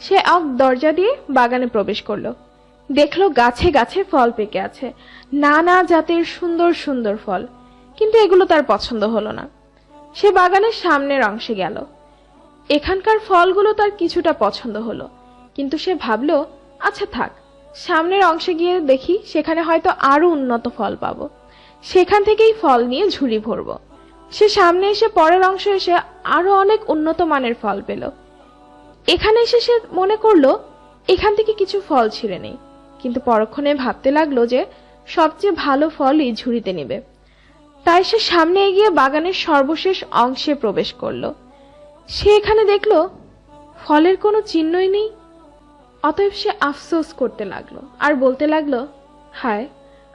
সে অক দরজা দিয়ে বাগানে প্রবেশ করল। দেখল গাছে গাছে ফল পেকে আছে। নানা জাতের সুন্দর সুন্দর ফল। কিন্তু এগুলো তার পছন্দ হলো না। সে বাগানের সামনের অংশে গেল। এখানকার ফলগুলো তার কিছুটা পছন্দ হলো। কিন্তু সে ভাবলো আচ্ছা থাক, সামনের অংশে গিয়ে দেখি সেখানে হয়তো আরও উন্নত ফল পাবো। সেখান থেকেই ফল নিয়ে ঝুড়ি ভরবো। সে সামনে এসে পরের অংশ এসে আরও অনেক উন্নত মানের ফল পেল। এখানে এসে সে মনে করল, এখান থেকে কিছু ফল ছিঁড়ে নেই। কিন্তু পরক্ষণে ভাবতে লাগল যে, সবচেয়ে ভালো ফলই ঝুড়িতে নেবে। তাই সে সামনে এগিয়ে বাগানের সর্বশেষ অংশে প্রবেশ করল। সে এখানে দেখল, ফলের কোনো চিহ্নই নেই। অতএব সে আফসোস করতে লাগল আর বলতে লাগল, হায়,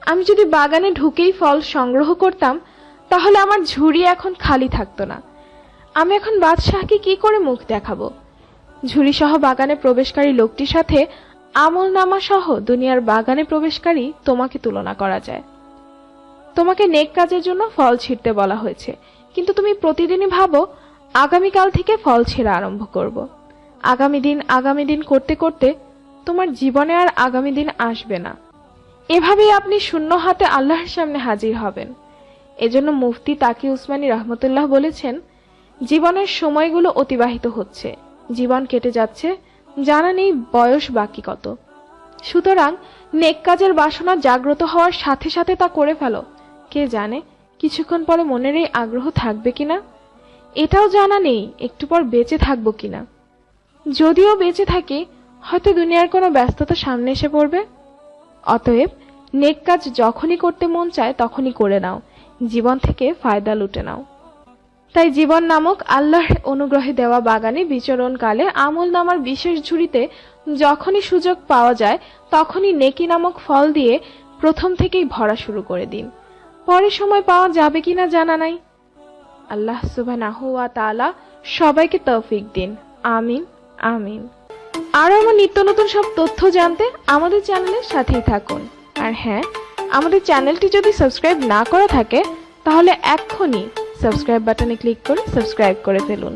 আমি যদি বাগানে ঢুকেই ফল সংগ্রহ করতাম, তাহলে আমার ঝুড়ি এখন খালি থাকতো না। আমি এখন বাদশাহকে কি করে মুখ দেখাবো? ঝুড়ি সহ বাগানে প্রবেশকারী লোকটির সাথে আমল নামা সহ দুনিয়ার বাগানে প্রবেশকারী তোমাকে তুলনা করা যায়। তোমাকে নেক কাজের জন্য ফল ছিঁড়তে বলা হয়েছে। কিন্তু তুমি প্রতিদিনই ভাবো, আগামীকাল থেকে ফল ছেঁড়া আরম্ভ করব। আগামী দিন আগামী দিন করতে করতে তোমার জীবনে আর আগামী দিন আসবে না। এভাবেই আপনি শূন্য হাতে আল্লাহর সামনে হাজির হবেন। এজন্য মুফতি তাকি উসমানী রহমতুল্লাহ বলেছেন, জীবনের সময়গুলো অতিবাহিত হচ্ছে। জীবন কেটে যাচ্ছে, জানা নেই বয়স বাকি কত। সুতরাং নেক কাজের বাসনা জাগ্রত হওয়ার সাথে সাথে তা করে ফেলো। কে জানে কিছুক্ষণ পরে মনের এই আগ্রহ থাকবে কিনা? এটাও জানা নেই একটু পর বেঁচে থাকব কিনা। যদিও বেঁচে থাকি, হয়তো দুনিয়ার কোনো ব্যস্ততা সামনে এসে পড়বে। অতএব নেক কাজ যখনই করতে মন চায় তখনই করে নাও। জীবন থেকে ফায়দা লুটে নাও। তাই জীবন নামক আল্লাহর অনুগ্রহে দেওয়া বাগানে বিচরণকালে আমল নামার বিশেষ ঝুড়িতে যখনই সুযোগ পাওয়া যায়, তখনই নেকি নামক ফল দিয়ে প্রথম থেকেই ভরা শুরু করে দিন। পরে সময় পাওয়া যাবে কিনা জানা নাই। আল্লাহ তাআলা সবাইকে তৌফিক দিন। আমিন আমিন। আরও আমার নিত্য নতুন সব তথ্য জানতে আমাদের চ্যানেলের সাথেই থাকুন। আর হ্যাঁ আমাদের চ্যানেলটি যদি সাবস্ক্রাইব না করা থাকে, তাহলে এক্ষুনি সাবস্ক্রাইব বাটনে ক্লিক করে সাবস্ক্রাইব করে ফেলুন।